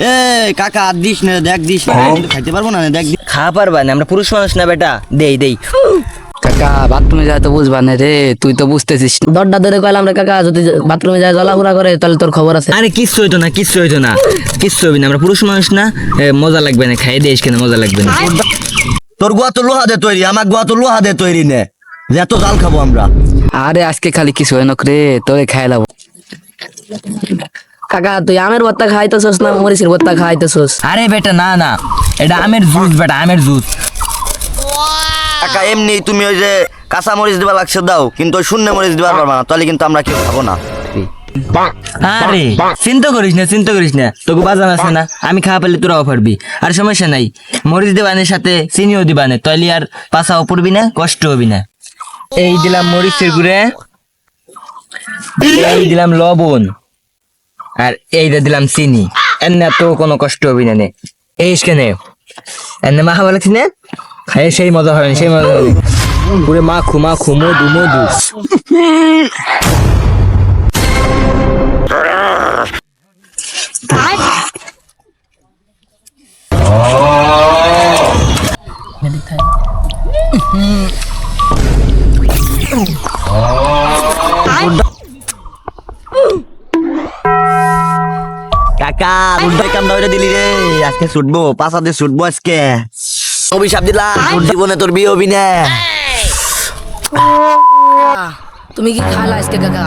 এ কাকা আর দিস না দেখ দিস না। খাইতে পারব না দেখ। খা পারবা না আমরা পুরুষ মানুষ না বেটা। দেই দেই। কাকা বাথরুমে যায় তো বুঝবা না রে তুই তো বুঝতেছিস না। দরটা ধরে কইলাম রে কাকা যদি বাথরুমে যায় করে তাহলে তোর খবর আছে। আরে কিচ্ছু হইতো না কিচ্ছু হইতো না কিচ্ছু হইবে না আমরা পুরুষ মানুষ না মজা লাগবে না খাই দিস কেন মজা লাগবে না। তোর গোয়া তো লোহা দে তৈরি আমার গোয়া তো লোহা দে তৈরি নে। যে এত জাল খাব আমরা। আরে আজকে খালি কিছু হয় না রে তোরে খাইলাম কাকা তুই আমের ভর্তা খাইতেছস না মরিচের ভর্তা খাইতেছস আরে বেটা না না। এটা আমের জুস বেটা আমের জুস। কাকা এমনি তুমি ওই যে কাঁচা মরিচ দিবা লাগছে দাও। কিন্তু ওই শূন্য মরিচ পারবা না তাহলে কিন্তু আমরা কেউ খাব না। আরে চিন্তা করিস না চিন্তা করিস না। তোকে বাজান আছে না আমি খাওয়া পেলে তোরাও পারবি। আর সমস্যা নাই। মরিচ দিবানের সাথে চিনিও দিবানে তাইলে আর পাশাও পড়বি না কষ্ট হবি না। এই দিলাম মরিচের গুঁড়ে এই দিলাম লবণ। আর এইটা দিলাম চিনি। এনে তো কোনো কষ্ট হবি না নে। এই কেনে এনে মা খাওয়া লাগছি না? সেই মজা হয় সেই মজা হবে পুরে মাখু মাখু, মধু মধু। কাকা রুদ্রাই কাম ওইটা দিলি রে। আজকে ছুটবো, পাঁচা দিয়ে ছুটবো আজকে। অভিশাপ তোর জীবনে তোর বিয়ে হবি তুমি কি খালা আজকে, কাকা?